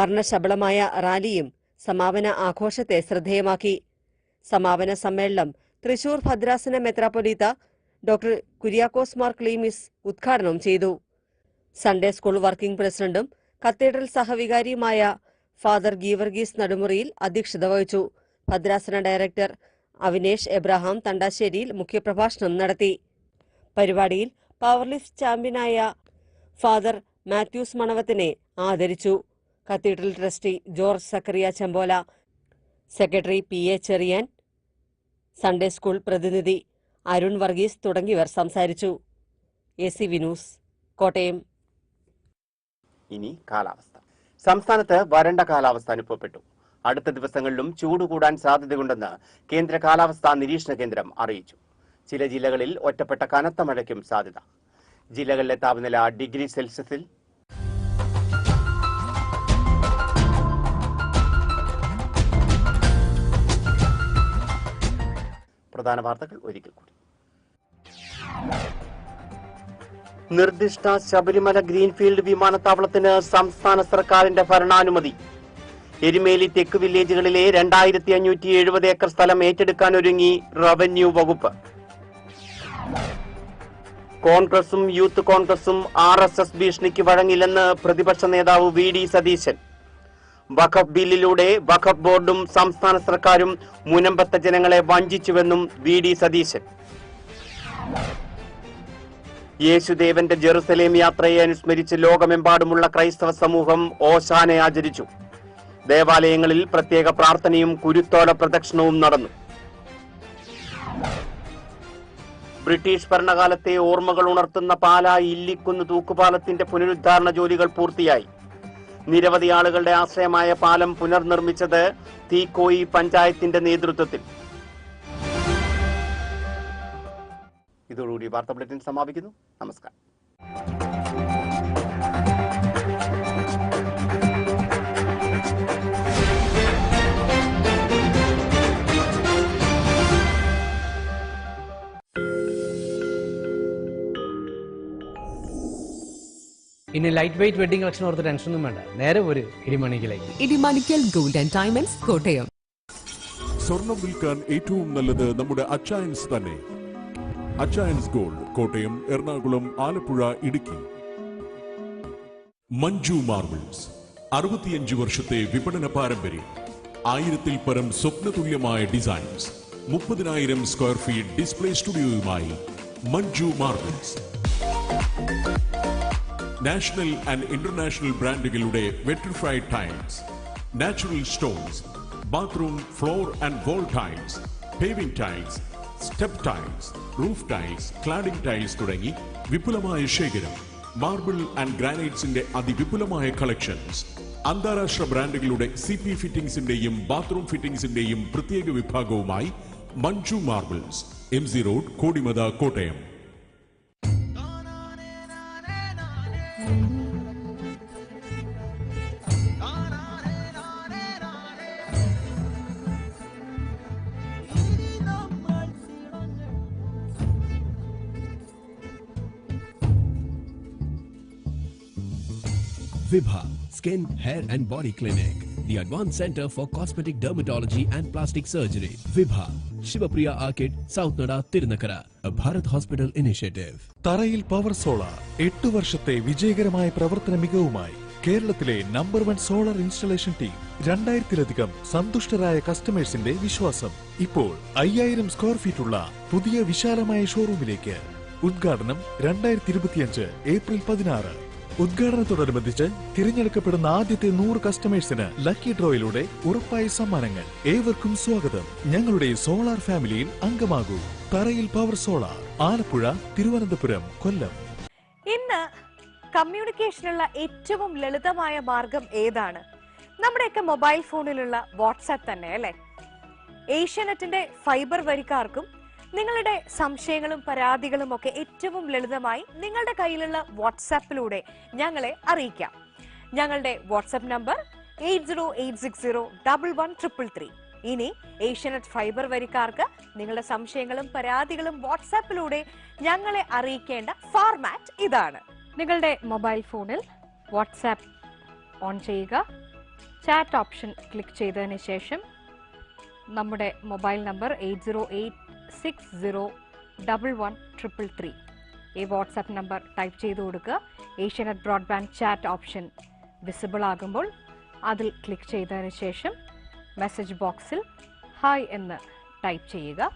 വർണശബളമായ റാലിയും സമാപന ആഘോഷത്തെ ശ്രദ്ധേയമാക്കി. സമാപന സമ്മേളനം തൃശൂർ ഭദ്രാസന മെത്രാപ്പൊലീത്ത ഡോക്ടർ കുര്യാക്കോസ് മാർ ക്ലീമിസ് ഉദ്ഘാടനം ചെയ്തു. സൺഡേ സ്കൂൾ വർക്കിംഗ് പ്രസിഡന്റും കത്തീഡ്രൽ സഹവികാരിയുമായ ഫാദർ ഗീവർഗീസ് നടുമുറിയിൽ അധ്യക്ഷത വഹിച്ചു. ഭദ്രാസന ഡയറക്ടർ അവിനേഷ് എബ്രഹാം തണ്ടാശ്ശേരിയിൽ മുഖ്യപ്രഭാഷണം നടത്തി. പരിപാടിയിൽ പവർലിഫ്റ്റ് ചാമ്പ്യനായ ഫാദർ മാത്യൂസ് മണവത്തിനെ ആദരിച്ചു. Cathedral trustee George Zacharia Chempola secretary P A Cherian Sunday school പ്രതിനിധി അരുൺ വർഗീസ് തുടങ്ങിയവർ സംസാരിച്ചു. A C V news Kottayam. ഇനി കാലാവസ്ഥ. സംസ്ഥാനത്ത് വരണ്ട കാലാവസ്ഥ അനുഭവപ്പെട്ടു. അടുത്ത ദിവസങ്ങളിലും ചൂട് കൂടാൻ സാധ്യതയുണ്ടെന്ന് കേന്ദ്ര കാലാവസ്ഥാ നിരീക്ഷണ കേന്ദ്രം അറിയിച്ചു. ചില ജില്ലകളിൽ ഒറ്റപ്പെട്ട കനത്ത മഴയ്ക്കും സാധ്യത. ജില്ലകളിലെ താപനില ഡിഗ്രി സെൽഷ്യസിൽ പ്രധാന വാർത്തകൾ ഒരിക്കൽ കൂടി. നിർദ്ദിഷ്ട ശബരിമല ഗ്രീൻഫീൽഡ് വിമാനത്താവളത്തിന് സംസ്ഥാന സർക്കാരിന്റെ ഭരണാനുമതി. എരുമേലി തെക്ക് വില്ലേജുകളിലെ രണ്ടായിരത്തി അഞ്ഞൂറ്റി എഴുപത് ഏക്കർ സ്ഥലം ഏറ്റെടുക്കാൻ ഒരുങ്ങി റവന്യൂ വകുപ്പ്. കോൺഗ്രസും യൂത്ത് കോൺഗ്രസും ആർ എസ് എസ് ഭീഷണിക്ക് വഴങ്ങില്ലെന്ന് പ്രതിപക്ഷ നേതാവ് വി ഡി സതീശൻ. വഖഫ് ബില്ലിലൂടെ വഖഫ് ബോർഡും സംസ്ഥാന സർക്കാരും മുനമ്പത്തെ ജനങ്ങളെ വഞ്ചിച്ചുവെന്നും വി ഡി സതീശൻ. യേശുദേവന്റെ ജെറുസലേം യാത്രയെ അനുസ്മരിച്ച് ലോകമെമ്പാടുമുള്ള ക്രൈസ്തവ സമൂഹം ഓശാനെ ആചരിച്ചു. ദേവാലയങ്ങളിൽ പ്രത്യേക പ്രാർത്ഥനയും കുരുത്തോല പ്രദക്ഷിണവും നടന്നു. ബ്രിട്ടീഷ് ഭരണകാലത്തെ ഓർമ്മകൾ ഉണർത്തുന്ന പാലാ ഇല്ലിക്കുന്ന് തൂക്കുപാലത്തിന്റെ പുനരുദ്ധാരണ ജോലികൾ പൂർത്തിയായി. നിരവധി ആളുകളുടെ ആശ്രയമായ പാലം പുനർനിർമ്മിച്ചത് തീക്കോയി പഞ്ചായത്തിന്റെ നേതൃത്വത്തിൽ. ഇതോടുകൂടി വാർത്താ ബുള്ളറ്റിൻ സമാപിക്കുന്നു. നമസ്കാരം. ഇനി ലൈറ്റ് വെയിറ്റ് വെഡിങ് കളക്ഷൻ ഓർത്ത് ടെൻഷനൊന്നും വേണ്ട. നേരെ ഒരു ഇടിമണിക്കിലേക്ക്. Idimannickal gold and diamonds Kottayam. സ്വർണം വിൽക്കാൻ ഏറ്റവും നല്ലത് നമ്മുടെ അച്ചായൻസ് തന്നെ. അച്ചായൻസ് ഗോൾഡ് കോട്ടയം എറണാകുളം ആലപ്പുഴ ഇടുക്കി. മഞ്ജു മാർബിൾസ് അറുപത്തിയഞ്ച് വർഷത്തെ വിപണന പാരമ്പര്യം. ആയിരത്തിൽ പരം സ്വപ്നതുല്യമായ ഡിസൈൻസ് മുപ്പതിനായിരം square feet display സ്റ്റുഡിയോയുമായി Manju marbles national and international ബ്രാൻഡുകളുടെ vitrified tiles natural stones bathroom floor and wall tiles paving tiles step tiles roof tiles cladding tiles തുടങ്ങി വിപുലമായ ശേഖരം മാർബിൾ ആൻഡ് ഗ്രാനൈറ്റ്സിന്റെ അതിവിപുലമായ കളക്ഷൻസ് അന്താരാഷ്ട്ര ബ്രാൻഡുകളുടെ സി പി ഫിറ്റിംഗ്സിന്റെയും ബാത്റൂം ഫിറ്റിംഗ്സിന്റെയും പ്രത്യേക വിഭാഗവുമായി Manju marbles M C road Kodimatha Kottayam. Skin, Hair and Body Clinic, the advanced center for cosmetic dermatology and plastic surgery. Vibha, Shivapriya arcade south നട Thirunakkara Bharat hospital initiative Tharayil power solar എട്ട് വർഷത്തെ വിജയകരമായ പ്രവർത്തന മികവുമായി കേരളത്തിലെ number one solar installation team രണ്ടായിരത്തിലധികം സന്തുഷ്ടരായ കസ്റ്റമേഴ്സിന്റെ വിശ്വാസം. ഇപ്പോൾ അയ്യായിരം സ്ക്വയർ ഫീറ്റ് ഉള്ള പുതിയ വിശാലമായ ഷോറൂമിലേക്ക് ഉദ്ഘാടനം രണ്ടായിരത്തി ഇരുപത്തിയഞ്ച് ഏപ്രിൽ പതിനാറ്. ഉദ്ഘാടനത്തോടനുബന്ധിച്ച് തിരഞ്ഞെടുക്കപ്പെടുന്ന ആദ്യത്തെ നൂറ് കസ്റ്റമേഴ്സിന് ലക്കി ഡ്രോയിലൂടെ ഉറപ്പായ സമ്മാനങ്ങൾ ഏവർക്കും സ്വാഗതം. ഞങ്ങളുടെ സോളാർ ഫാമിലിയിൽ അംഗമാകൂ. Tharayil power solar Alappuzha Thiruvananthapuram Kollam. ഇന്ന് കമ്മ്യൂണിക്കേഷനുള്ള ഏറ്റവും ലളിതമായ മാർഗം ഏതാണ്? നമ്മുടെയൊക്കെ മൊബൈൽ ഫോണിലുള്ള വാട്സാപ്പ് തന്നെ അല്ലെ? ഏഷ്യാനെറ്റിന്റെ ഫൈബർ വരിക്കാർക്കും നിങ്ങളുടെ സംശയങ്ങളും പരാതികളും ഒക്കെ ഏറ്റവും ലളിതമായി നിങ്ങളുടെ കയ്യിലുള്ള വാട്സാപ്പിലൂടെ ഞങ്ങളെ അറിയിക്കാം. ഞങ്ങളുടെ WhatsApp number eight zero eight six zero double one triple three. ഇനി ഏഷ്യാനെറ്റ് ഫൈബർ വരിക്കാർക്ക് നിങ്ങളുടെ സംശയങ്ങളും പരാതികളും വാട്സാപ്പിലൂടെ ഞങ്ങളെ അറിയിക്കേണ്ട ഫോർമാറ്റ് ഇതാണ്. നിങ്ങളുടെ മൊബൈൽ ഫോണിൽ വാട്സാപ്പ് ഓൺ ചെയ്യുക. ചാറ്റ് ഓപ്ഷൻ ക്ലിക്ക് ചെയ്തതിന് ശേഷം നമ്മുടെ mobile number eight zero eight six zero double one triple three ഈ വാട്സാപ്പ് നമ്പർ ടൈപ്പ് ചെയ്ത് കൊടുക്കുക. Asianet broadband chat option visible ആകുമ്പോൾ അതിൽ ക്ലിക്ക് ചെയ്തതിന് ശേഷം മെസ്സേജ് ബോക്സിൽ ഹായ് എന്ന് ടൈപ്പ് ചെയ്യുക.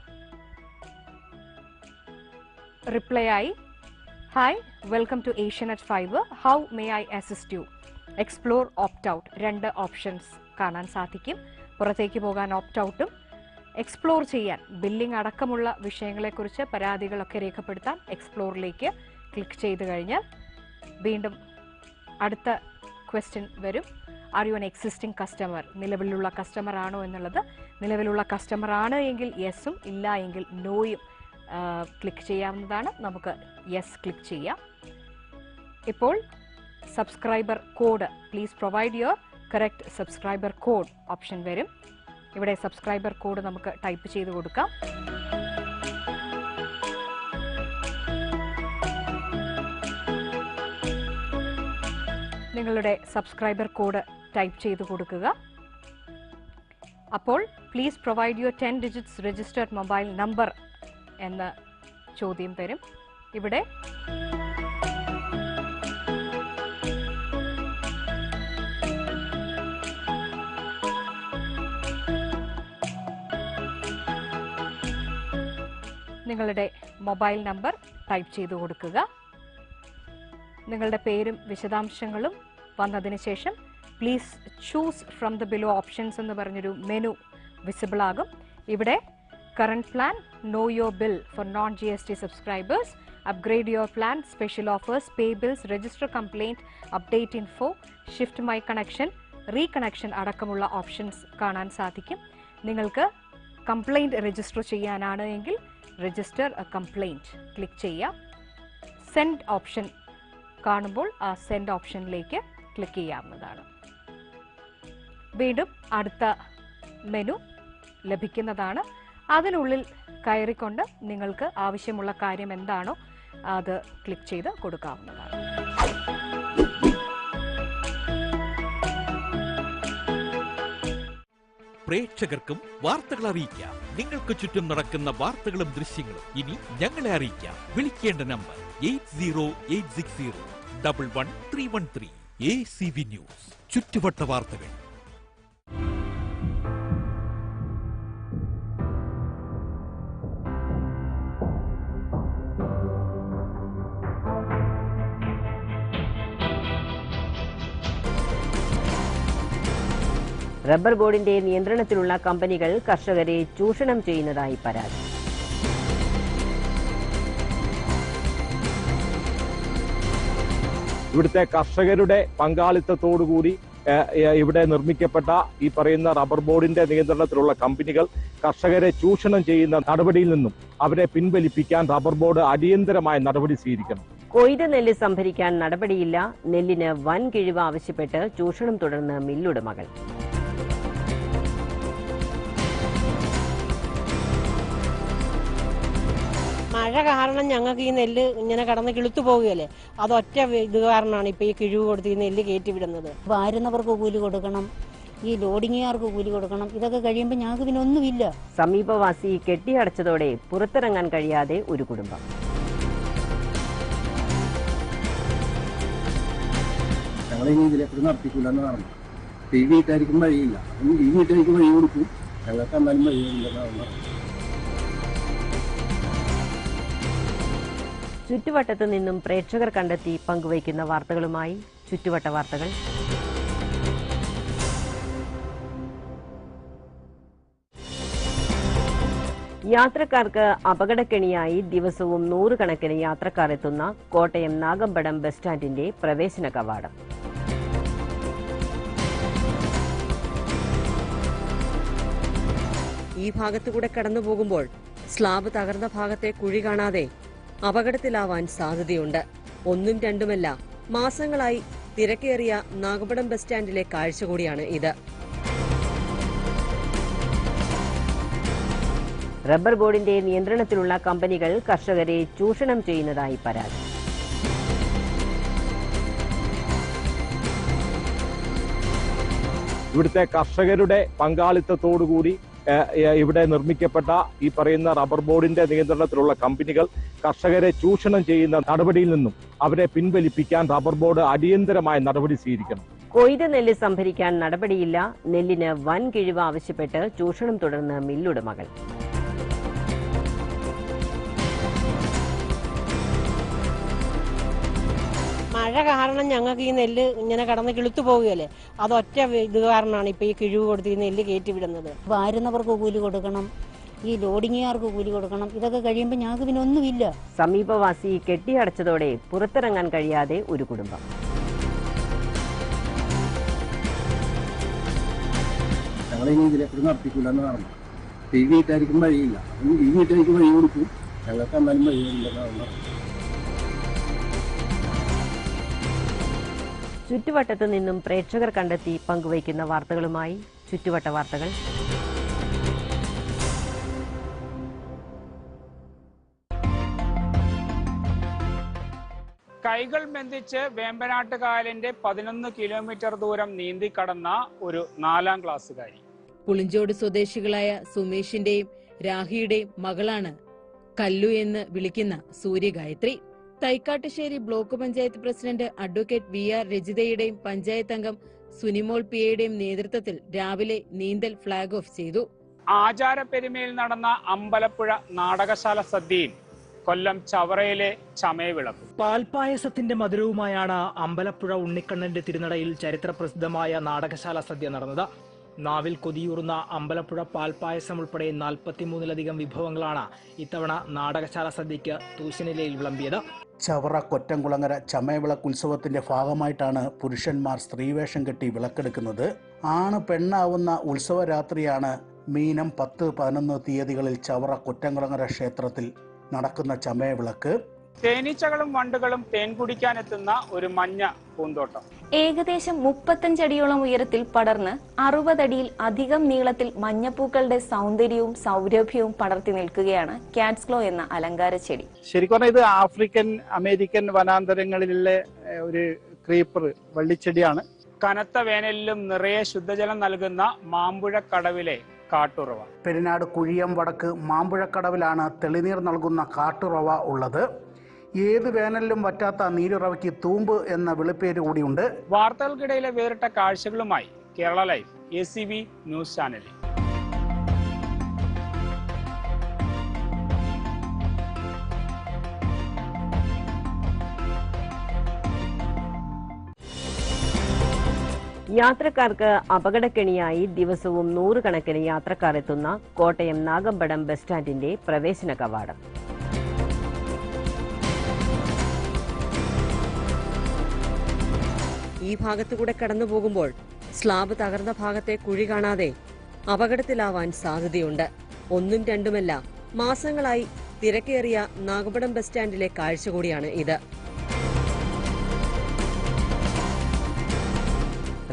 റിപ്ലൈ ആയി. Hi welcome to Asianet five how may I assist you explore opt out രണ്ട് ഓപ്ഷൻസ് കാണാൻ സാധിക്കും. പുറത്തേക്ക് പോകാൻ ഓപ്റ്റ് ഔട്ടും എക്സ്പ്ലോർ ചെയ്യാൻ. ബില്ലിംഗ് അടക്കമുള്ള വിഷയങ്ങളെക്കുറിച്ച് പരാതികളൊക്കെ രേഖപ്പെടുത്താൻ എക്സ്പ്ലോറിലേക്ക് ക്ലിക്ക് ചെയ്ത് കഴിഞ്ഞാൽ വീണ്ടും അടുത്ത ക്വസ്റ്റ്യൻ വരും. Are you an existing customer നിലവിലുള്ള കസ്റ്റമർ ആണോ എന്നുള്ളത്. നിലവിലുള്ള കസ്റ്റമർ ആണ് എങ്കിൽ യെസും ഇല്ല എങ്കിൽ നോയും ക്ലിക്ക് ചെയ്യാവുന്നതാണ്. നമുക്ക് യെസ് ക്ലിക്ക് ചെയ്യാം. ഇപ്പോൾ subscriber code please provide your correct subscriber code option വരും. ഇവിടെ സബ്സ്ക്രൈബർ കോഡ് നമുക്ക് ടൈപ്പ് ചെയ്ത് കൊടുക്കാം. നിങ്ങളുടെ സബ്സ്ക്രൈബർ കോഡ് ടൈപ്പ് ചെയ്ത് കൊടുക്കുക. അപ്പോൾ please provide your ten digits registered mobile number എന്ന ചോദ്യം തരും ഇവിടെ നിങ്ങളുടെ മൊബൈൽ നമ്പർ ടൈപ്പ് ചെയ്ത് കൊടുക്കുക. നിങ്ങളുടെ പേരും വിശദാംശങ്ങളും വന്നതിന് ശേഷം please choose from the below options എന്ന് പറഞ്ഞൊരു മെനു വിസിബിൾ ആകും. ഇവിടെ current plan know your bill for non G S T subscribers upgrade your plan special offers pay bills register complaint update info shift my connection reconnection അടക്കമുള്ള options കാണാൻ സാധിക്കും. നിങ്ങൾക്ക് complaint register ചെയ്യാനാണ് എങ്കിൽ register a complaint click ചെയ്യുക send option കാണുമ്പോൾ ആ send ഓപ്ഷനിലേക്ക് click ചെയ്യാവുന്നതാണ് വീണ്ടും അടുത്ത മെനു ലഭിക്കുന്നതാണ് അതിനുള്ളിൽ കയറിക്കൊണ്ട് നിങ്ങൾക്ക് ആവശ്യമുള്ള കാര്യം എന്താണോ അത് ക്ലിക്ക് ചെയ്ത് കൊടുക്കാവുന്നതാണ് പ്രേക്ഷകർക്കും വാർത്തകൾ അറിയിക്കാം. നിങ്ങൾക്ക് ചുറ്റും നടക്കുന്ന വാർത്തകളും ദൃശ്യങ്ങളും ഇനി ഞങ്ങളെ അറിയിക്കാം. വിളിക്കേണ്ട number eight zero eight six zero double one three one three. A C V news. ചുറ്റുവട്ട വാർത്തകൾ. റബ്ബർ ബോർഡിന്റെ നിയന്ത്രണത്തിലുള്ള കമ്പനികൾ കർഷകരെ ചൂഷണം ചെയ്യുന്നതായി പരാതി. ഇവിടുത്തെ കർഷകരുടെ പങ്കാളിത്തത്തോടുകൂടി ഇവിടെ നിർമ്മിക്കപ്പെട്ട ഈ പറയുന്ന റബ്ബർ ബോർഡിന്റെ നിയന്ത്രണത്തിലുള്ള കമ്പനികൾ കർഷകരെ ചൂഷണം ചെയ്യുന്ന നടപടിയിൽ നിന്നും അവരെ പിൻവലിപ്പിക്കാൻ റബ്ബർ ബോർഡ് അടിയന്തരമായ നടപടി സ്വീകരിക്കണം. കൊയ്ത നെല്ല് സംഭരിക്കാൻ നടപടിയില്ല. നെല്ലിന് വൻ കിഴിവ് ആവശ്യപ്പെട്ട് ചൂഷണം തുടർന്ന് മില്ലുടമകൾ. മഴ കാരണം ഞങ്ങൾക്ക് ഈ നെല്ല് ഇങ്ങനെ കടന്ന് കിളുത്തു പോവുകയല്ലേ? അതൊറ്റ ഇത് കാരണമാണ് ഇപ്പൊ ഈ കിഴിവ് കൊടുത്ത് ഈ നെല്ല് കയറ്റി വിടുന്നത്. വാരുന്നവർക്ക് കൂലി കൊടുക്കണം ഈ ലോഡിങ്ങുകാർക്ക് കൂലി കൊടുക്കണം ഇതൊക്കെ കഴിയുമ്പോൾ ഞങ്ങൾക്ക് പിന്നെ ഒന്നുമില്ല. സമീപവാസി കെട്ടിയടച്ചതോടെ പുറത്തിറങ്ങാൻ കഴിയാതെ ഒരു കുടുംബം. ഞങ്ങളെ ഇനി എന്ന് പറഞ്ഞു ഈ ഇട്ടായിരിക്കും വഴിയില്ല. ഈ വീട്ടുകാർക്ക് വഴി കൊടുക്കും. ഞങ്ങൾക്ക് എന്നാലും വഴിയില്ലെന്നാണ് ചുറ്റുവട്ടത്തു നിന്നും പ്രേക്ഷകർ കണ്ടെത്തി പങ്കുവയ്ക്കുന്ന വാർത്തകളുമായി ചുറ്റുവട്ട വാർത്തകൾ. യാത്രക്കാർക്ക് അപകടക്കെണിയായി ദിവസവും നൂറുകണക്കിന് യാത്രക്കാർ എത്തുന്ന കോട്ടയം നാഗമ്പടം ബസ് സ്റ്റാൻഡിന്റെ പ്രവേശന കവാടം. ഈ ഭാഗത്തുകൂടെ കടന്നു പോകുമ്പോൾ സ്ലാബ് തകർന്ന ഭാഗത്തെ കുഴി കാണാതെ അപകടത്തിലാവാൻ സാധ്യതയുണ്ട്. ഒന്നും രണ്ടുമല്ല മാസങ്ങളായി തിരക്കേറിയ നാഗപടം ബസ് സ്റ്റാൻഡിലെ കാഴ്ച കൂടിയാണ് ഇത്. റബ്ബർ ബോർഡിന്റെ നിയന്ത്രണത്തിലുള്ള കമ്പനികൾ കർഷകരെ ചൂഷണം ചെയ്യുന്നതായി പരാതി. ഇവിടുത്തെ കർഷകരുടെ പങ്കാളിത്തത്തോടുകൂടി ഇവിടെ നിർമ്മിക്കപ്പെട്ട ഈ പറയുന്ന റബ്ബർ ബോർഡിന്റെ നിയന്ത്രണത്തിലുള്ള കമ്പനികൾ കർഷകരെ ചൂഷണം ചെയ്യുന്ന നടപടിയിൽ നിന്നും അവരെ പിൻവലിപ്പിക്കാൻ റബ്ബർ ബോർഡ് അടിയന്തരമായ നടപടി സ്വീകരിക്കണം. കൊയ്ത നെല്ല് സംഭരിക്കാൻ നടപടിയില്ല. നെല്ലിന് വൻ കിഴിവ് ആവശ്യപ്പെട്ട് ചൂഷണം തുടർന്ന് മില്ലുടമകൾ. മഴ കാരണം ഞങ്ങൾക്ക് ഈ നെല്ല് ഇങ്ങനെ കടന്ന് കിളുത്തു പോവുകയല്ലേ? അതൊറ്റ ഇത് കാരണമാണ് ഇപ്പൊ ഈ കിഴിവ് കൊടുത്ത് ഈ നെല്ല് കയറ്റി വിടുന്നത്. വാരുന്നവർക്ക് കൂലി കൊടുക്കണം? ഈ ലോഡിങ്ങുകാർക്ക് കൂലി കൊടുക്കണം? ഇതൊക്കെ കഴിയുമ്പോൾ ഞങ്ങൾക്ക് പിന്നെ ഒന്നുമില്ല. സമീപവാസി കെട്ടിയടച്ചതോടെ പുറത്തിറങ്ങാൻ കഴിയാതെ ഒരു കുടുംബം. ഞങ്ങളിനി ഇതിലെക്കൂടി നടത്തിക്കൂല എന്ന് പറഞ്ഞു. ഈ വഴിയില്ല. ഈ വീട്ടുകാർക്ക് വഴി കൊടുക്കും. ഞങ്ങൾക്ക് എന്നാലും വഴിയില്ലെന്നാണ് പറഞ്ഞത്. ചുറ്റുവട്ടത്തു നിന്നും പ്രേക്ഷകർ കണ്ടെത്തി പങ്കുവയ്ക്കുന്ന വാർത്തകളുമായി ചുറ്റുവട്ട വാർത്തകൾ. കൈകൾ ബന്ധിച്ച് വേമ്പനാട്ട് കായലിന്റെ പതിനൊന്ന് കിലോമീറ്റർ ദൂരം നീന്തി കടന്ന ഒരു നാലാം ക്ലാസ്സുകാരി. പുളിഞ്ചോട് സ്വദേശികളായ സുമേഷിന്റെയും രാഹിയുടെയും മകളാണ് കല്ലു എന്ന് വിളിക്കുന്ന Suryagayathri. Thaikkattussery block panchayat president advocate V R രജിതയുടെയും panchayat അംഗം സുനിമോൾ പിയയുടെയും നേതൃത്വത്തിൽ രാവിലെ നീന്തൽ ഫ്ളാഗ് ഓഫ് ചെയ്തു. ആചാരപ്പെരുമയിൽ നടന്ന അമ്പലപ്പുഴ നാടകശാല സദ്യയിൽ കൊല്ലം ചവറയിലെ ചമയവിളക്ക് പാൽപായസത്തിന്റെ മധുരവുമായാണ് അമ്പലപ്പുഴ ഉണ്ണിക്കണ്ണന്റെ തിരുനടയിൽ ചരിത്രപ്രസിദ്ധമായ നാടകശാല സദ്യ നടന്നത്. നാവിൽ കൊതിയൂറുന്ന അമ്പലപ്പുഴ പാൽപായസം ഉൾപ്പെടെ നാൽപ്പത്തിമൂന്നിലധികം വിഭവങ്ങളാണ് ഇത്തവണ നാടകശാല സദ്യയ്ക്ക് തൂശനിലയിൽ വിളമ്പിയത്. ചവറ കൊറ്റംകുളങ്ങര ചമയവിളക്ക് ഉത്സവത്തിന്റെ ഭാഗമായിട്ടാണ് പുരുഷന്മാർ സ്ത്രീവേഷം കെട്ടി വിളക്കെടുക്കുന്നത്. ആണ് പെണ്ണാവുന്ന ഉത്സവരാത്രിയാണ് മീനം പത്ത് പതിനൊന്ന് തീയതികളിൽ ചവറ കൊറ്റംകുളങ്ങര ക്ഷേത്രത്തിൽ നടക്കുന്ന ചമയവിളക്ക്. തേനീച്ചകളും വണ്ടുകളും തേൻ കുടിക്കാൻ എത്തുന്ന ഒരു മഞ്ഞ പൂന്തോട്ടം. ഏകദേശം മുപ്പത്തഞ്ചടിയോളം ഉയരത്തിൽ പടർന്ന് അറുപതടിയിൽ അധികം നീളത്തിൽ മഞ്ഞപ്പൂക്കളുടെ സൗന്ദര്യവും സൗരഭ്യവും പടർത്തി നിൽക്കുകയാണ് കാറ്റ്സ്ക്ലോ എന്ന അലങ്കാര ചെടി. ശരിക്കും പറഞ്ഞാൽ ഇത് ആഫ്രിക്കൻ അമേരിക്കൻ വനാന്തരങ്ങളിലെ ഒരു ക്രീപ്പർ വള്ളിച്ചെടിയാണ്. കനത്ത വേനലിലും നിറയെ ശുദ്ധജലം നൽകുന്ന മാമ്പുഴ കടവിലെ കാട്ടുറവ. പെരിനാട് കുഴിയം വടക്ക് മാമ്പുഴക്കടവിലാണ് തെളിനീർ നൽകുന്ന കാട്ടുറവ ഉള്ളത്. ഏത് വേനലിലും വറ്റാത്ത നീരുറവയ്ക്ക് തൂമ്പ് എന്ന വിളിപ്പേര് കൂടിയുണ്ട്. വാർത്തകൾക്കിടയിലെ വേറിട്ട കാഴ്ചകളുമായി Kerala life A C B news ചാനലിൽ. യാത്രക്കാർക്ക് അപകടക്കെണിയായി ദിവസവും നൂറുകണക്കിന് യാത്രക്കാർ എത്തുന്ന കോട്ടയം നാഗമ്പടം ബസ് സ്റ്റാൻഡിന്റെ പ്രവേശന കവാടം. ഈ ഭാഗത്തുകൂടെ കടന്നു പോകുമ്പോൾ സ്ലാബ് തകർന്ന ഭാഗത്തെ കുഴി കാണാതെ അപകടത്തിലാവാൻ സാധ്യതയുണ്ട്. ഒന്നും രണ്ടുമല്ല മാസങ്ങളായി തിരക്കേറിയ നാഗപടം ബസ് സ്റ്റാൻഡിലെ കാഴ്ച കൂടിയാണ് ഇത്.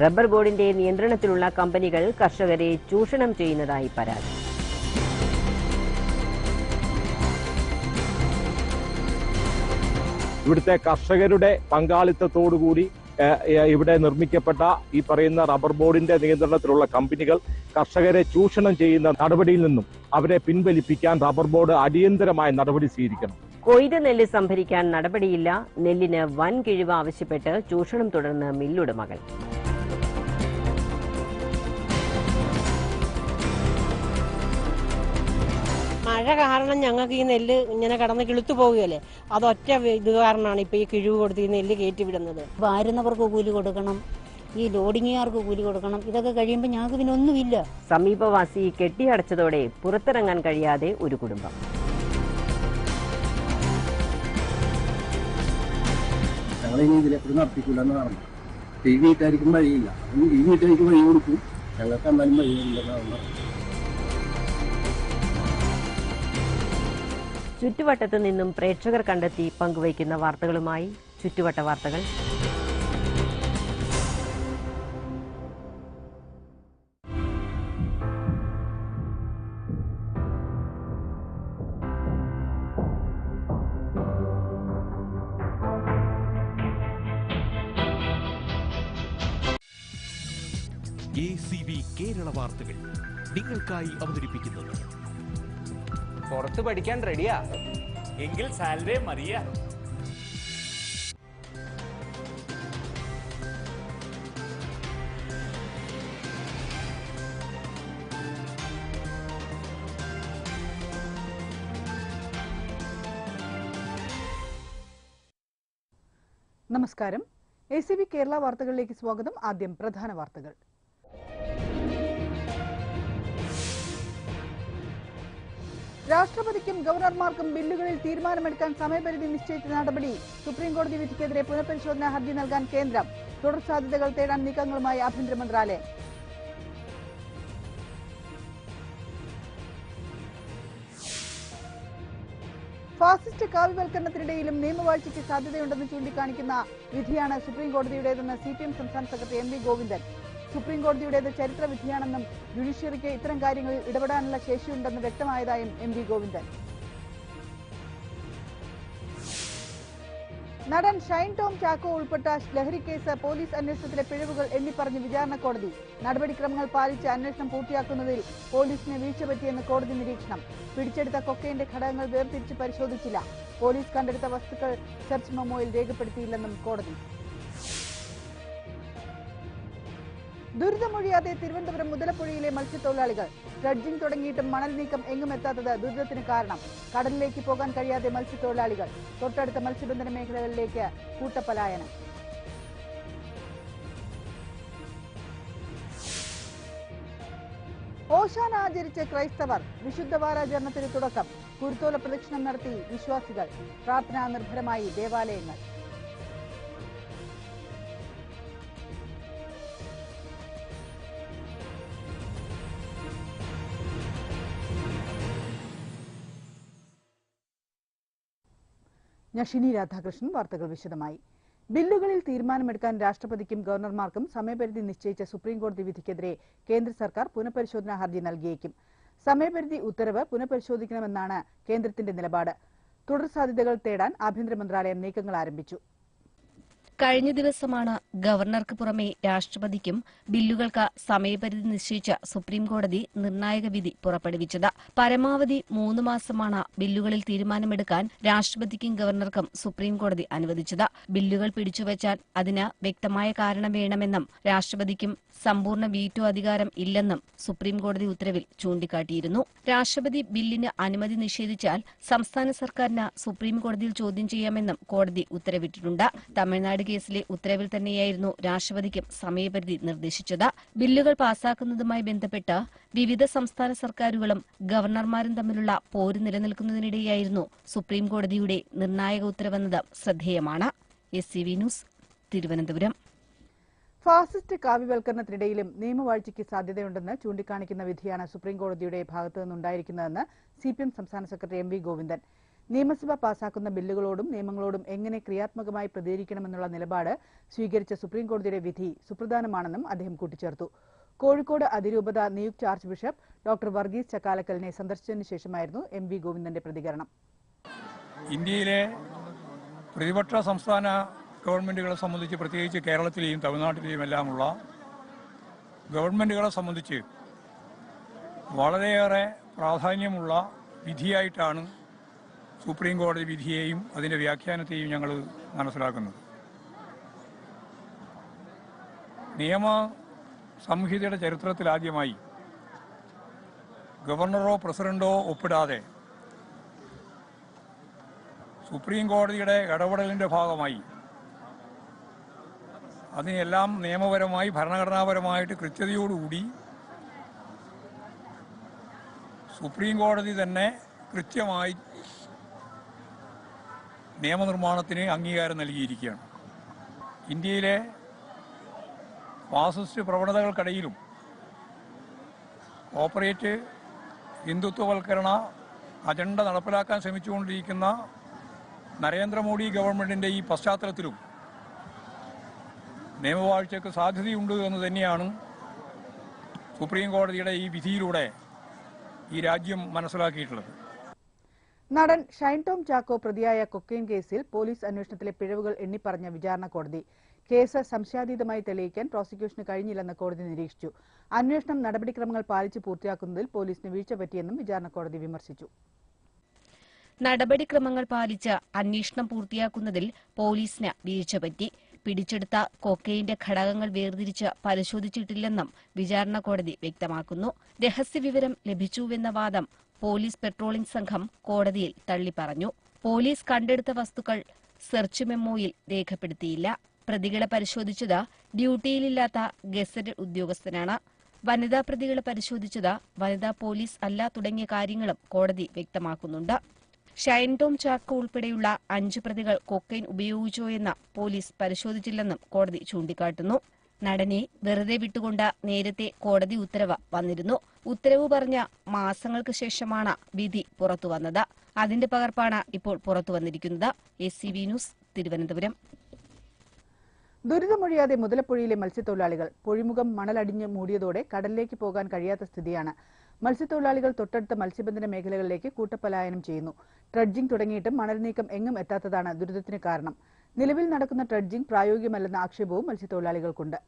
റബ്ബർ ബോർഡിന്റെ നിയന്ത്രണത്തിലുള്ള കമ്പനികൾ കർഷകരെ ചൂഷണം ചെയ്യുന്നതായി പരാതി. ഇവിടുത്തെ കർഷകരുടെ പങ്കാളിത്തത്തോടുകൂടി ഇവിടെ നിർമ്മിക്കപ്പെട്ട ഈ പറയുന്ന റബ്ബർ ബോർഡിന്റെ നിയന്ത്രണത്തിലുള്ള കമ്പനികൾ കർഷകരെ ചൂഷണം ചെയ്യുന്ന നടപടിയിൽ നിന്നും അവരെ പിൻവലിപ്പിക്കാൻ റബ്ബർ ബോർഡ് അടിയന്തരമായ നടപടി സ്വീകരിക്കണം. കൊയ്ത നെല്ല് സംഭരിക്കാൻ നടപടിയില്ല. നെല്ലിന് വൻ കിഴിവ് ആവശ്യപ്പെട്ട് ചൂഷണം തുടർന്ന് മില്ലുടമകൾ. മഴ കാരണം ഞങ്ങൾക്ക് ഈ നെല്ല് ഇങ്ങനെ കടന്ന് കിളുത്തു പോവുകയല്ലേ? അതൊറ്റ ഇത് കാരണമാണ് ഇപ്പൊ ഈ കിഴിവ് കൊടുത്ത് ഈ നെല്ല് കയറ്റി വിടുന്നത്. വാരുന്നവർക്ക് കൂലി കൊടുക്കണം? ഈ ലോഡിങ്ങുകാർക്ക് കൂലി കൊടുക്കണം? ഇതൊക്കെ കഴിയുമ്പോൾ ഞങ്ങൾക്ക് പിന്നെ ഒന്നുമില്ല. സമീപവാസി കെട്ടിയടച്ചതോടെ പുറത്തിറങ്ങാൻ കഴിയാതെ ഒരു കുടുംബം. ഞങ്ങളിനി ഇതിലെക്കൂടി നടത്തിക്കൂല എന്ന് പറഞ്ഞു ഈ വീട്ടായിരിക്കും വഴിയില്ല. ഈ വീട്ടുകാർക്ക് വഴി കൊടുക്കും. ഞങ്ങൾക്ക് എന്നാലും വഴിയില്ലെന്നാണ് ചുറ്റുവട്ടത്തു നിന്നും പ്രേക്ഷകർ കണ്ടെത്തി പങ്കുവയ്ക്കുന്ന വാർത്തകളുമായി ചുറ്റുവട്ട വാർത്തകൾ. കേരള വാർത്തകൾ നിങ്ങൾക്കായി അവതരിപ്പിക്കുന്നത് പുറത്ത് പഠിക്കാൻ റെഡിയാ. എങ്കിൽ സാലറി മറിയ നമസ്കാരം. എ സി ബി കേരള വാർത്തകളിലേക്ക് സ്വാഗതം. ആദ്യം പ്രധാന വാർത്തകൾ. രാഷ്ട്രപതിക്കും ഗവർണർമാർക്കും ബില്ലുകളിൽ തീരുമാനമെടുക്കാൻ സമയപരിധി നിശ്ചയിച്ച നടപടി സുപ്രീംകോടതി വിധിക്കെതിരെ പുനഃപരിശോധനാ ഹർജി നൽകാൻ കേന്ദ്രം തുടർ സാധ്യതകൾ തേടാൻ നീക്കങ്ങളുമായി ആഭ്യന്തര മന്ത്രാലയം. ഫാസിസ്റ്റ് കാവ്യവൽക്കരണത്തിനിടയിലും നിയമവാഴ്ചയ്ക്ക് സാധ്യതയുണ്ടെന്ന് ചൂണ്ടിക്കാണിക്കുന്ന വിധിയാണ് സുപ്രീംകോടതിയുടേതെന്ന് സി പി എം സംസ്ഥാന secretary M V Govindan. Supreme കോടതിയുടേത് ചരിത്ര വിധിയാണെന്നും ജുഡീഷ്യറിക്ക് ഇത്തരം കാര്യങ്ങളിൽ ഇടപെടാനുള്ള ശേഷിയുണ്ടെന്ന് വ്യക്തമായതായും എം വി ഗോവിന്ദൻ. നടൻ ഷൈൻ ടോം ചാക്കോ ഉൾപ്പെട്ട ലഹരി കേസ് പോലീസ് അന്വേഷണത്തിലെ പിഴവുകൾ എണ്ണിപ്പറഞ്ഞ് വിചാരണ കോടതി. നടപടിക്രമങ്ങൾ പാലിച്ച് അന്വേഷണം പൂർത്തിയാക്കുന്നതിൽ പോലീസിന് വീഴ്ച പറ്റിയെന്ന് കോടതി നിരീക്ഷണം. പിടിച്ചെടുത്ത കൊക്കൈന്റെ ഘടകങ്ങൾ വേർതിരിച്ച് പരിശോധിച്ചില്ല. പോലീസ് കണ്ടെടുത്ത വസ്തുക്കൾ സെർച്ച് മെമ്മോയിൽ രേഖപ്പെടുത്തിയില്ലെന്നും കോടതി. ദുരിതമൊഴിയാതെ തിരുവനന്തപുരം മുതലപ്പുഴയിലെ മത്സ്യത്തൊഴിലാളികൾ. ഡ്രഡ്ജിംഗ് തുടങ്ങിയിട്ടും മണൽ നീക്കം എങ്ങും എത്താത്തത് ദുരിതത്തിന് കാരണം. കടലിലേക്ക് പോകാൻ കഴിയാതെ മത്സ്യത്തൊഴിലാളികൾ. തൊട്ടടുത്ത മത്സ്യബന്ധന മേഖലകളിലേക്ക് കൂട്ടപ്പലായനം. ഓശാന ആചരിച്ച് ക്രൈസ്തവർ വിശുദ്ധ വാരാചരണത്തിന് തുടക്കം. കുരുത്തോല പ്രദക്ഷിണം നടത്തി വിശ്വാസികൾ. പ്രാർത്ഥനാ നിർഭരമായി ദേവാലയങ്ങൾ. നഷിനി രാധാകൃഷ്ണൻ വാർത്തകൾ വിശദമായി. ബില്ലുകളിൽ തീരുമാനമെടുക്കാൻ രാഷ്ട്രപതിക്കും ഗവർണർമാർക്കും സമയപരിധി നിശ്ചയിച്ച സുപ്രീംകോടതി വിധിക്കെതിരെ കേന്ദ്ര സർക്കാർ പുനഃപരിശോധനാ ഹർജി നൽകിയേക്കും. സമയപരിധി ഉത്തരവ് പുനഃപരിശോധിക്കണമെന്നാണ് കേന്ദ്രത്തിന്റെ നിലപാട്. തുടർ സാധ്യതകൾ തേടാൻ ആഭ്യന്തര മന്ത്രാലയം നീക്കങ്ങൾ ആരംഭിച്ചു. കഴിഞ്ഞ ദിവസമാണ് ഗവർണർക്ക് പുറമെ രാഷ്ട്രപതിക്കും ബില്ലുകൾക്ക് സമയപരിധി നിശ്ചയിച്ച സുപ്രീംകോടതി നിർണായക വിധി പുറപ്പെടുവിച്ചത്. പരമാവധി മൂന്ന് മാസമാണ് ബില്ലുകളിൽ തീരുമാനമെടുക്കാൻ രാഷ്ട്രപതിക്കും ഗവർണർക്കും സുപ്രീംകോടതി അനുവദിച്ചത്. ബില്ലുകൾ പിടിച്ചുവച്ചാൽ അതിന് വ്യക്തമായ കാരണം വേണമെന്നും രാഷ്ട്രപതിക്കും സമ്പൂർണ വീറ്റോ അധികാരം ഇല്ലെന്നും സുപ്രീംകോടതി ഉത്തരവിൽ ചൂണ്ടിക്കാട്ടിയിരുന്നു. രാഷ്ട്രപതി ബില്ലിന് അനുമതി നിഷേധിച്ചാൽ സംസ്ഥാന സർക്കാരിന് സുപ്രീംകോടതിയിൽ ചോദ്യം ചെയ്യാമെന്നും കോടതി ഉത്തരവിട്ടിട്ടുണ്ട്. തമിഴ്നാട് കേസിലെ ഉത്തരവിൽ തന്നെയായിരുന്നു രാഷ്ട്രപതിക്കും സമയപരിധി നിർദ്ദേശിച്ചത്. ബില്ലുകൾ പാസാക്കുന്നതുമായി ബന്ധപ്പെട്ട് വിവിധ സംസ്ഥാന സർക്കാരുകളും ഗവർണർമാരും തമ്മിലുള്ള പോര് നിലനിൽക്കുന്നതിനിടെയായിരുന്നു സുപ്രീംകോടതിയുടെ നിർണായക ഉത്തരവെന്നത് ശ്രദ്ധേയമാണ്. S C V news Thiruvananthapuram. Fascist കാവ്യവൽക്കരണത്തിനിടയിലും നിയമവാഴ്ചയ്ക്ക് സാധ്യതയുണ്ടെന്ന് ചൂണ്ടിക്കാണിക്കുന്ന വിധിയാണ് സുപ്രീംകോടതിയുടെ ഭാഗത്തു നിന്നുണ്ടായിരിക്കുന്നതെന്ന് സി പി എം സംസ്ഥാന സെക്രട്ടറി എം വി ഗോവിന്ദൻ. നിയമസഭ പാസാക്കുന്ന ബില്ലുകളോടും നിയമങ്ങളോടും എങ്ങനെ ക്രിയാത്മകമായി പ്രതികരിക്കണമെന്നുള്ള നിലപാട് സ്വീകരിച്ച സുപ്രീംകോടതിയുടെ വിധി സുപ്രധാനമാണെന്നും അദ്ദേഹം കൂട്ടിച്ചേർത്തു. കോഴിക്കോട് അതിരൂപത നിയുക്ത ആർച്ച് ബിഷപ്പ് ഡോക്ടർ വർഗീസ് ചക്കാലക്കലിനെ സന്ദർശിച്ചതിനു ശേഷമായിരുന്നു എം വി ഗോവിന്ദന്റെ പ്രതികരണം. ഇന്ത്യയിലെ പ്രതിപക്ഷ സംസ്ഥാന ഗവൺമെന്റുകളെ സംബന്ധിച്ച് പ്രത്യേകിച്ച് കേരളത്തിലെയും തമിഴ്നാട്ടിലെയും എല്ലാമുള്ള ഗവൺമെന്റുകളെ സംബന്ധിച്ച് വളരെയേറെ പ്രാധാന്യമുള്ള വിധിയായിട്ടാണ് സുപ്രീം കോടതി വിധിയെയും അതിന്റെ വ്യാഖ്യാനത്തെയും ഞങ്ങൾ മനസ്സിലാക്കുന്നത്. നിയമ സംഹിതയുടെ ചരിത്രത്തിൽ ആദ്യമായി ഗവർണറോ പ്രസിഡന്റോ ഒപ്പിടാതെ സുപ്രീം കോടതിയുടെ ഇടപെടലിന്റെ ഭാഗമായി അതിനെല്ലാം നിയമപരമായി ഭരണഘടനാപരമായിട്ട് കൃത്യതയോടുകൂടി സുപ്രീം കോടതി തന്നെ കൃത്യമായി നിയമനിർമ്മാണത്തിന് അംഗീകാരം നൽകിയിരിക്കുകയാണ്. ഇന്ത്യയിലെ ഫാസിസ്റ്റ് പ്രവണതകൾക്കിടയിലും കോപ്പറേറ്റ് ഹിന്ദുത്വവൽക്കരണ അജണ്ട നടപ്പിലാക്കാൻ ശ്രമിച്ചുകൊണ്ടിരിക്കുന്ന നരേന്ദ്രമോദി ഗവൺമെന്റിന്റെ ഈ പശ്ചാത്തലത്തിലും നിയമവാഴ്ചയ്ക്ക് സാധ്യതയുണ്ട് എന്ന് തന്നെയാണ് സുപ്രീം കോടതിയുടെ ഈ വിധിയിലൂടെ ഈ രാജ്യം മനസ്സിലാക്കിയിട്ടുള്ളത്. നടൻ ഷൈൻ ടോം ചാക്കോ പ്രതിയായ കൊക്കെയിൻ കേസിൽ പോലീസ് അന്വേഷണത്തിലെ പിഴവുകൾ എണ്ണിപ്പറഞ്ഞ വിചാരണ കോടതി. കേസ് സംശയാതീതമായി തെളിയിക്കാൻ പ്രോസിക്യൂഷന് കഴിഞ്ഞില്ലെന്ന് കോടതി നിരീക്ഷിച്ചു. അന്വേഷണം നടപടിക്രമങ്ങൾ പാലിച്ച് പൂർത്തിയാക്കുന്നതിൽ പോലീസിന് വീഴ്ച പറ്റിയെന്നും വിചാരണ കോടതി വിമർശിച്ചു. നടപടിക്രമങ്ങൾ പാലിച്ച് അന്വേഷണം പൂർത്തിയാക്കുന്നതിൽ പോലീസിന് വീഴ്ച പറ്റി. പിടിച്ചെടുത്ത കൊക്കൈന്റെ ഘടകങ്ങൾ വേർതിരിച്ച് പരിശോധിച്ചിട്ടില്ലെന്നും വിചാരണ കോടതി വ്യക്തമാക്കുന്നു. രഹസ്യവിവരം ലഭിച്ചുവെന്ന വാദം പോലീസ് പെട്രോളിംഗ് സംഘം കോടതിയിൽ തള്ളിപ്പറഞ്ഞു. പോലീസ് കണ്ടെടുത്ത വസ്തുക്കൾ സെർച്ച് മെമ്മോയിൽ രേഖപ്പെടുത്തിയില്ല. പ്രതികളെ പരിശോധിച്ചത് ഡ്യൂട്ടിയിലില്ലാത്ത ഗസറ്റഡ് ഉദ്യോഗസ്ഥനാണ്. വനിതാ പ്രതികളെ പരിശോധിച്ചത് വനിതാ പോലീസ് അല്ല തുടങ്ങിയ കാര്യങ്ങളും കോടതി വ്യക്തമാക്കുന്നുണ്ട്. ഷൈൻ ടോം ചാക്കോ ഉൾപ്പെടെയുള്ള അഞ്ചു പ്രതികൾ കൊക്കൈൻ ഉപയോഗിച്ചോ എന്ന് പോലീസ് പരിശോധിച്ചില്ലെന്നും കോടതി ചൂണ്ടിക്കാട്ടുന്നു. നടനെ വെറുതെ വിട്ടുകൊണ്ട് നേരത്തെ കോടതി ഉത്തരവ് വന്നിരുന്നു. ഉത്തരവ് പറഞ്ഞ മാസങ്ങൾക്ക് ശേഷമാണ് വിധി പുറത്തുവന്നത് അതിന്റെ പകർപ്പാണ് ഇപ്പോൾ പുറത്തുവന്നിരിക്കുന്നത് S C V news Thiruvananthapuram. ദുരിതമൊഴിയാതെ മുതലപ്പുഴയിലെ മത്സ്യത്തൊഴിലാളികൾ പൊഴിമുഖം മണലടിഞ്ഞ് മൂടിയതോടെ കടലിലേക്ക് പോകാൻ കഴിയാത്ത സ്ഥിതിയാണ് മത്സ്യത്തൊഴിലാളികൾ തൊട്ടടുത്ത മത്സ്യബന്ധന മേഖലകളിലേക്ക് കൂട്ടപ്പലായനം ചെയ്യുന്നു. ട്രഡ്ജിംഗ് തുടങ്ങിയിട്ടും മണൽ നീക്കം എങ്ങും എത്താത്തതാണ് ദുരിതത്തിന് കാരണം. നിലവിൽ നടക്കുന്ന ട്രഡ്ജിംഗ് പ്രായോഗികമല്ലെന്ന ആക്ഷേപവും മത്സ്യത്തൊഴിലാളികൾക്കുണ്ട്.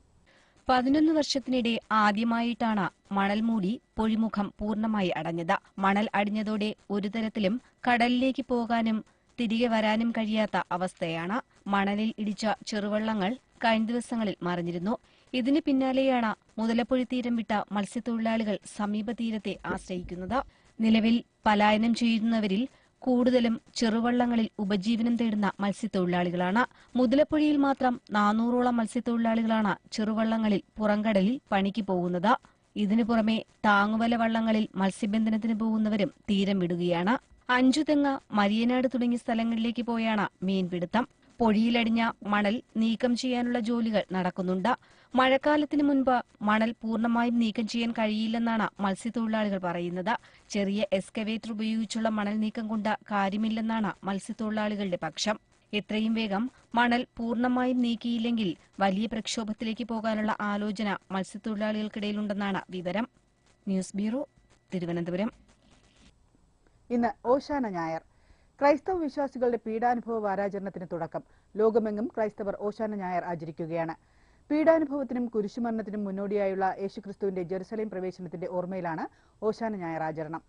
പതിനൊന്ന് വർഷത്തിനിടെ ആദ്യമായിട്ടാണ് മണൽ മൂടി പൊഴിമുഖം പൂർണമായി അടഞ്ഞത്. മണൽ അടിഞ്ഞതോടെ ഒരു തരത്തിലും കടലിലേക്ക് പോകാനും തിരികെ വരാനും കഴിയാത്ത അവസ്ഥയാണ് മണലിൽ ഇടിച്ച ചെറുവള്ളങ്ങൾ കഴിഞ്ഞ ദിവസങ്ങളിൽ മറിഞ്ഞിരുന്നു. ഇതിന് പിന്നാലെയാണ് മുതലപ്പുഴി തീരം വിട്ട മത്സ്യത്തൊഴിലാളികൾ സമീപ തീരത്തെ ആശ്രയിക്കുന്നത്. നിലവിൽ പലായനം ചെയ്യുന്നവരിൽ കൂടുതലും ചെറുവള്ളങ്ങളിൽ ഉപജീവനം തേടുന്ന മത്സ്യത്തൊഴിലാളികളാണ്. മുതലപ്പുഴയിൽ മാത്രം നാനൂറോളം മത്സ്യത്തൊഴിലാളികളാണ് ചെറുവള്ളങ്ങളിൽ പുറംകടലിൽ പണിക്ക് പോകുന്നത്. ഇതിനു പുറമെ താങ്ങുവല വള്ളങ്ങളിൽ മത്സ്യബന്ധനത്തിന് പോകുന്നവരും തീരം വിടുകയാണ്. അഞ്ചുതെങ്ങ മരിയനാട് തുടങ്ങിയ സ്ഥലങ്ങളിലേക്ക് പോയാണ് മീൻപിടുത്തം. പൊഴിയിലടിഞ്ഞ മണൽ നീക്കം ചെയ്യാനുള്ള ജോലികൾ നടക്കുന്നുണ്ട്. മഴക്കാലത്തിന് മുൻപ് മണൽ പൂർണമായും നീക്കം ചെയ്യാൻ കഴിയില്ലെന്നാണ് മത്സ്യത്തൊഴിലാളികൾ പറയുന്നത്. ചെറിയ എസ്കവേറ്റർ ഉപയോഗിച്ചുള്ള മണൽ നീക്കം കൊണ്ട് കാര്യമില്ലെന്നാണ് മത്സ്യത്തൊഴിലാളികളുടെ പക്ഷം. എത്രയും വേഗം മണൽ പൂർണമായും നീക്കിയില്ലെങ്കിൽ വലിയ പ്രക്ഷോഭത്തിലേക്ക് പോകാനുള്ള ആലോചന മത്സ്യത്തൊഴിലാളികൾക്കിടയിലുണ്ടെന്നാണ് വിവരം. News bureau Thiruvananthapuram. ഇന്ന് ഓശാന ഞായർ. ക്രൈസ്തവ വിശ്വാസികളുടെ പീഡാനുഭവ വാരാചരണത്തിന് തുടക്കം. ലോകമെങ്ങും ക്രൈസ്തവർ ഓശാന ഞായർ ആചരിക്കുകയാണ്. പീഡാനുഭവത്തിനും കുരിശുമരണത്തിനും മുന്നോടിയായുള്ള യേശുക്രിസ്തുവിന്റെ ജെറുസലേം പ്രവേശനത്തിന്റെ ഓർമ്മയിലാണ് ഓശാന ഞായർ ആചരണം.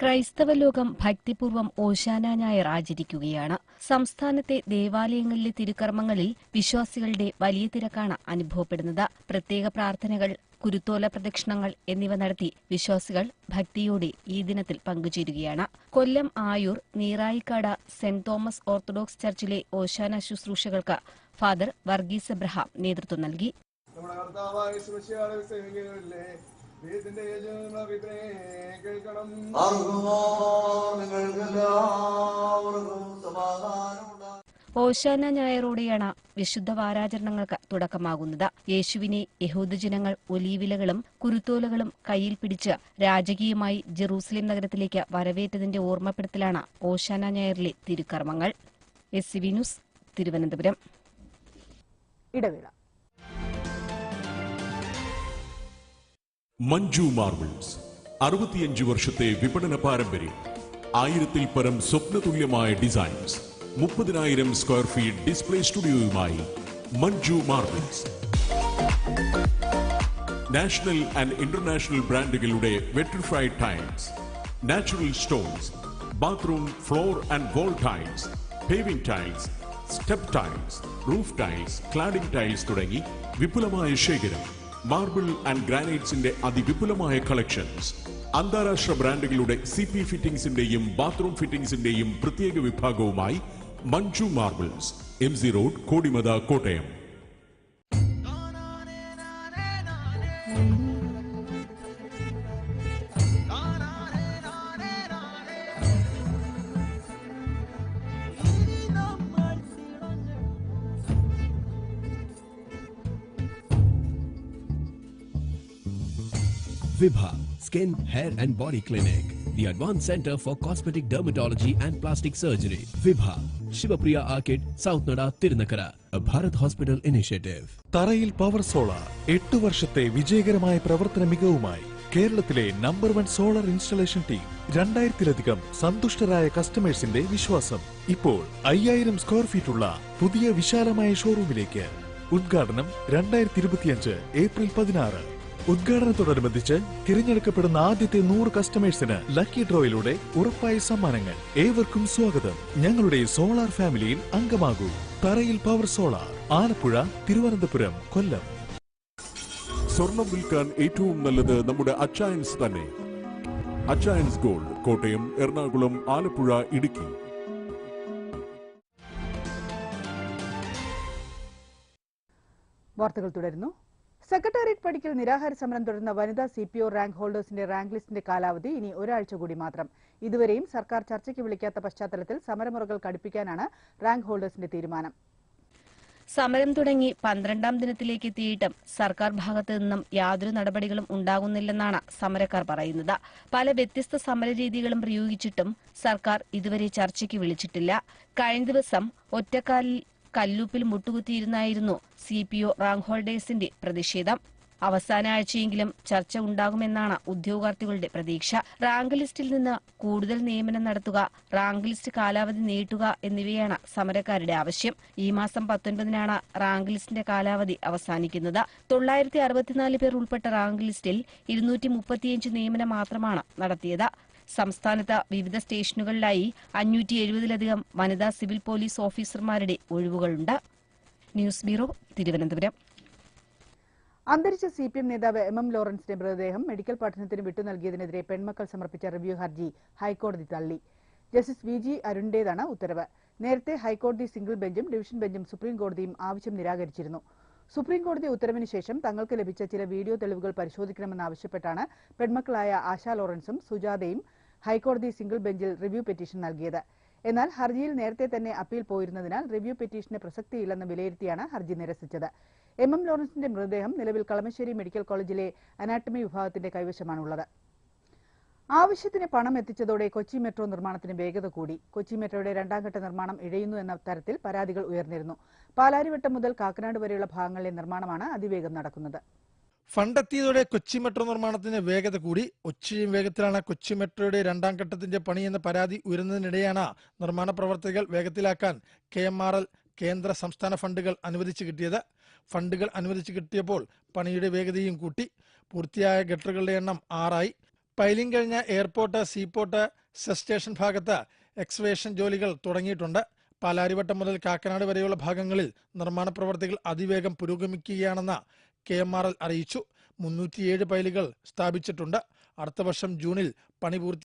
ക്രൈസ്തവ ലോകം ഭക്തിപൂർവം ഓശാന ഞായർ ആചരിക്കുകയാണ്. സംസ്ഥാനത്തെ ദേവാലയങ്ങളിലെ തിരുക്കർമ്മങ്ങളിൽ വിശ്വാസികളുടെ വലിയ തിരക്കാണ് അനുഭവപ്പെടുന്നത്. പ്രത്യേക പ്രാർത്ഥനകൾ കുരുത്തോല പ്രദക്ഷിണങ്ങൾ എന്നിവ നടത്തി വിശ്വാസികൾ ഭക്തിയോടെ ഈ ദിനത്തിൽ പങ്കുചേരുകയാണ്. Kollam Ayur Neerayikkad saint Thomas orthodox ചർച്ചിലെ ഓശാന ശുശ്രൂഷകൾക്ക് ഫാദർ വർഗീസ് എബ്രഹാം നേതൃത്വം നൽകി. സേവിക്കുകയല്ലേ ഓശാന ഞായറോടെയാണ് വിശുദ്ധ വാരാചരണങ്ങൾക്ക് തുടക്കമാകുന്നത്. യേശുവിനെ യഹൂദജനങ്ങൾ ഒലീവിലകളും കുരുത്തോലകളും കയ്യിൽ പിടിച്ച് രാജകീയമായി ജെറൂസലേം നഗരത്തിലേക്ക് വരവേറ്റതിന്റെ ഓർമ്മപ്പെടുത്തലാണ് ഓശാന ഞായറിലെ തിരുക്കർമ്മങ്ങൾ. S C V news Thiruvananthapuram. ഇടവേള. മഞ്ജു മാർബിൾസ് അറുപത്തിയഞ്ച് വർഷത്തെ വിപണന പാരമ്പര്യം ആയിരത്തിൽ പരം സ്വപ്നതുല്യമായ ഡിസൈൻസ് മുപ്പതിനായിരം square feet display സ്റ്റുഡിയോയുമായി Manju marbles national and international ബ്രാൻഡുകളുടെ vitrified tiles natural stones bathroom floor and wall tiles paving tiles step tiles roof tiles cladding tiles തുടങ്ങി വിപുലമായ ശേഖരം മാർബിൾ ആൻഡ് ഗ്രാനൈറ്റ്സിന്റെ അതിവിപുലമായ കളക്ഷൻസ് അന്താരാഷ്ട്ര ബ്രാൻഡുകളുടെ സി പി ഫിറ്റിംഗ്സിന്റെയും ബാത്റൂം ഫിറ്റിംഗ്സിന്റെയും പ്രത്യേക വിഭാഗവുമായി Manju marbles M C road Kodimatha Kottayam Vibha Skin, Hair and Body Clinic, the advanced center for cosmetic dermatology and plastic surgery. Vibha, Shivapriya arcade south നട Thirunakkara. Bharat hospital initiative. Tharayil power solar എട്ട് വർഷത്തെ വിജയകരമായ പ്രവർത്തന മികവുമായി കേരളത്തിലെ number one solar installation team രണ്ടായിരത്തിലധികം സന്തുഷ്ടരായ കസ്റ്റമേഴ്സിന്റെ വിശ്വാസം. ഇപ്പോൾ അയ്യായിരം സ്ക്വയർ ഫീറ്റ് ഉള്ള പുതിയ വിശാലമായ ഷോറൂമിലേക്ക് ഉദ്ഘാടനം രണ്ടായിരത്തി ഇരുപത്തിയഞ്ച് ഏപ്രിൽ പതിനാറ്. ഉദ്ഘാടനത്തോടനുബന്ധിച്ച് തിരഞ്ഞെടുക്കപ്പെടുന്ന ആദ്യത്തെ നൂറ് കസ്റ്റമേഴ്സിന് ലക്കി ഡ്രോയിലൂടെ ഉറപ്പായ സമ്മാനങ്ങൾ. ഏവർക്കും സ്വാഗതം. ഞങ്ങളുടെ സോളാർ ഫാമിലിയിൽ അംഗമാകൂ. Tharayil power solar. Alappuzha Thiruvananthapuram Kollam. സ്വർണം വിൽക്കാൻ ഏറ്റവും നല്ലത് നമ്മുടെ അച്ചായൻസ് തന്നെ. അച്ചായൻസ് ഗോൾഡ് കോട്ടയം എറണാകുളം ആലപ്പുഴ ഇടുക്കി. വാർത്തകൾ തുടരുന്നു. സെക്രട്ടേറിയറ്റ് പടിക്കൽ നിരാഹാര സമരം തുടർന്ന വനിതാ സി പി ഒ റാങ്ക് ഹോൾഡേഴ്സിന്റെ റാങ്ക് ലിസ്റ്റിന്റെ കാലാവധി ഇനി ഒരാഴ്ച കൂടി മാത്രം. ഇതുവരെയും സർക്കാർ ചർച്ചയ്ക്ക് വിളിക്കാത്ത പശ്ചാത്തലത്തിൽ സമരമുറകൾ കടുപ്പിക്കാനാണ് റാങ്ക് ഹോൾഡേഴ്സിന്റെ തീരുമാനം. സമരം തുടങ്ങി പന്ത്രണ്ടാം ദിനത്തിലേക്ക് എത്തിയിട്ടും സർക്കാർ ഭാഗത്തു നിന്നും യാതൊരു നടപടികളും ഉണ്ടാകുന്നില്ലെന്നാണ് സമരക്കാർ പറയുന്നത്. പല വ്യത്യസ്ത സമരരീതികളും പ്രയോഗിച്ചിട്ടും സർക്കാർ ഇതുവരെ ചർച്ചയ്ക്ക് വിളിച്ചിട്ടില്ല. കഴിഞ്ഞ ദിവസം ഒറ്റക്കാലിൽ കല്ലൂപ്പിൽ മുട്ടുകുത്തിയിരുന്നായിരുന്നു സി പി ഒ റാങ്ക് ഹോൾഡേഴ്സിന്റെ പ്രതിഷേധം. അവസാന ആഴ്ചയെങ്കിലും ചർച്ച ഉണ്ടാകുമെന്നാണ് ഉദ്യോഗാർത്ഥികളുടെ പ്രതീക്ഷ. റാങ്ക് ലിസ്റ്റിൽ നിന്ന് കൂടുതൽ നിയമനം നടത്തുക റാങ്ക് ലിസ്റ്റ് കാലാവധി നീട്ടുക എന്നിവയാണ് സമരക്കാരുടെ ആവശ്യം. ഈ മാസം പത്തൊൻപതിനാണ് റാങ്ക് ലിസ്റ്റിന്റെ കാലാവധി അവസാനിക്കുന്നത്. തൊള്ളായിരത്തി അറുപത്തിനാല് പേർ ഉൾപ്പെട്ട റാങ്ക് ലിസ്റ്റിൽ ഇരുന്നൂറ്റി മുപ്പത്തിയഞ്ച് നിയമനം മാത്രമാണ് നടത്തിയത്. സംസ്ഥാനത്ത് വിവിധ സ്റ്റേഷനുകളിലായി അഞ്ഞൂറ്റി എഴുപതിലധികം വനിതാ സിവിൽ പോലീസ് ഓഫീസർമാരുടെ ഒഴിവുകളുണ്ട്. News bureau Thiruvananthapuram. അന്തരിച്ച സി പി എം നേതാവ് എം എം ലോറൻസിന്റെ മൃതദേഹം മെഡിക്കൽ പഠനത്തിന് വിട്ടു നൽകിയതിനെതിരെ പെൺമക്കൾ സമർപ്പിച്ച റിവ്യൂ ഹർജി ഹൈക്കോടതി തള്ളി. ജസ്റ്റിസ് വി ജി അരുണിന്റേതാണ് ഉത്തരവ്. നേരത്തെ ഹൈക്കോടതി സിംഗിൾ ബെഞ്ചും ഡിവിഷൻ ബെഞ്ചും സുപ്രീം കോടതിയും ആവശ്യം നിരാകരിച്ചിരുന്നു. സുപ്രീം കോടതി ഉത്തരവിന് ശേഷം തങ്ങൾക്ക് ലഭിച്ച ചില വീഡിയോ തെളിവുകൾ പരിശോധിക്കണമെന്നാവശ്യപ്പെട്ടാണ് പെൺമക്കളായ ആശാ ലോറൻസും സുജാതയും ഹൈക്കോടതി സിംഗിൾ ബെഞ്ചിൽ റിവ്യൂ പെറ്റീഷൻ നൽകിയത്. എന്നാൽ ഹർജിയിൽ നേരത്തെ തന്നെ അപ്പീൽ പോയിരുന്നതിനാൽ റിവ്യൂ പെറ്റീഷന് പ്രസക്തിയില്ലെന്ന് വിലയിരുത്തിയാണ് ഹർജി നിരസിച്ചത്. എം. എം. ലോറൻസിന്റെ മൃതദേഹം നിലവിൽ കളമശ്ശേരി മെഡിക്കൽ കോളേജിലെ അനാട്ടമി വിഭാഗത്തിന്റെ കൈവശമാണുള്ളത്. ആവശ്യത്തിന് പണം എത്തിച്ചതോടെ കൊച്ചി മെട്രോ നിർമ്മാണത്തിന് വേഗത കൂടി. കൊച്ചി മെട്രോയുടെ രണ്ടാം ഘട്ട നിർമ്മാണം ഇഴയുന്നു എന്ന തരത്തിൽ പരാതികൾ ഉയർന്നിരുന്നു. പാലാരിവട്ടം മുതൽ കാക്കനാട് വരെയുള്ള ഭാഗങ്ങളിലെ നിർമ്മാണമാണ് അതിവേഗം നടക്കുന്നത്. ഫണ്ടെത്തിയതോടെ കൊച്ചി മെട്രോ നിർമ്മാണത്തിന് വേഗത കൂടി. ഒച്ചയും വേഗത്തിലാണ് കൊച്ചി മെട്രോയുടെ രണ്ടാം ഘട്ടത്തിന്റെ പണി എന്ന പരാതി ഉയരുന്നതിനിടെയാണ് നിർമ്മാണ പ്രവർത്തികൾ വേഗത്തിലാക്കാൻ കെ എം ആർ എൽ കേന്ദ്ര സംസ്ഥാന ഫണ്ടുകൾ അനുവദിച്ചു കിട്ടിയത്. ഫണ്ടുകൾ അനുവദിച്ചു കിട്ടിയപ്പോൾ പണിയുടെ വേഗതയും കൂട്ടി. പൂർത്തിയായ ഗട്ടറുകളുടെ എണ്ണം ആറായി. പൈലിംഗ് കഴിഞ്ഞ എയർപോർട്ട് സീപോർട്ട് സെസ് സ്റ്റേഷൻ ഭാഗത്ത് എക്സ്വേഷൻ ജോലികൾ തുടങ്ങിയിട്ടുണ്ട്. പാലാരിവട്ടം മുതൽ കാക്കനാട് വരെയുള്ള ഭാഗങ്ങളിൽ നിർമ്മാണ പ്രവർത്തികൾ അതിവേഗം പുരോഗമിക്കുകയാണെന്ന് കെ എം ആർ എൽ അറിയിച്ചു. മുന്നൂറ്റിയേഴ് പൈലുകൾ സ്ഥാപിച്ചിട്ടുണ്ട്. അടുത്ത വർഷം ജൂണിൽ പണി പൂർത്തി